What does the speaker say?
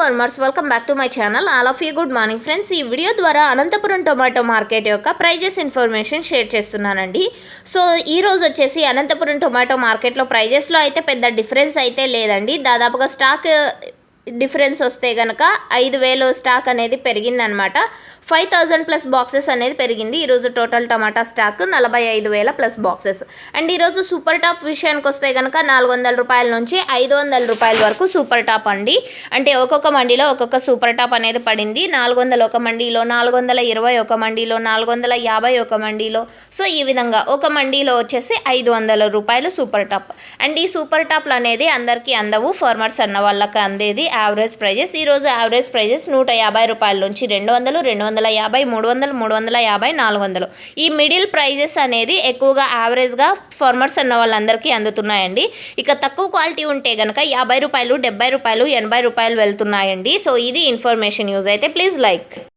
Farmers welcome back to my channel all of you good morning friends ఈ video ద్వారా Anantapuram tomato market యొక్క prices information share చేస్తున్నానండి. So ఈ రోజు వచ్చేసి అనంతపురం టొమాటో మార్కెట్లో ప్రైజెస్లో అయితే పెద్ద డిఫరెన్స్ అయితే లేదండి. దాదాపుగా స్టాక్ డిఫరెన్స్ వస్తే కనుక ఐదు వేలు స్టాక్ అనేది పెరిగిందనమాట. ఫైవ్ థౌజండ్ ప్లస్ బాక్సెస్ అనేది పెరిగింది. ఈరోజు టోటల్ టమాటా స్టాక్ నలభై ఐదు వేల ప్లస్ బాక్సెస్. అండ్ ఈరోజు సూపర్ టాప్ విషయానికి వస్తే కనుక నాలుగు వందల రూపాయల నుంచి ఐదు వందల రూపాయల వరకు సూపర్ టాప్ అండి. అంటే ఒక్కొక్క మండీలో ఒక్కొక్క సూపర్ టాప్ అనేది పడింది. నాలుగు వందల ఒక మండీలో నాలుగు వందల ఇరవై ఒక మండీలో నాలుగు వందల యాభై ఒక మండీలో. సో ఈ విధంగా ఒక మండీలో వచ్చేసి ఐదు వందల రూపాయలు సూపర్ టాప్. అండ్ ఈ సూపర్ టాప్లు అనేది అందరికీ అందవు. ఫార్మర్స్ అన్న వాళ్ళకి అందేది. Average prices. ఈరోజు యావరేజ్ ప్రైజెస్ నూట యాభై రూపాయల నుంచి రెండు వందలు రెండు వందల యాభై మూడు వందలు మూడు వందల యాభై నాలుగు వందలు. ఈ మిడిల్ ప్రైజెస్ అనేది ఎక్కువగా యావరేజ్గా ఫార్మర్స్ అన్న వాళ్ళందరికీ అందుతున్నాయండి. ఇక తక్కువ క్వాలిటీ ఉంటే కనుక యాభై రూపాయలు డెబ్బై రూపాయలు ఎనభై రూపాయలు వెళ్తున్నాయండి. సో ఇది ఇన్ఫర్మేషన్ యూజ్ అయితే ప్లీజ్ లైక్.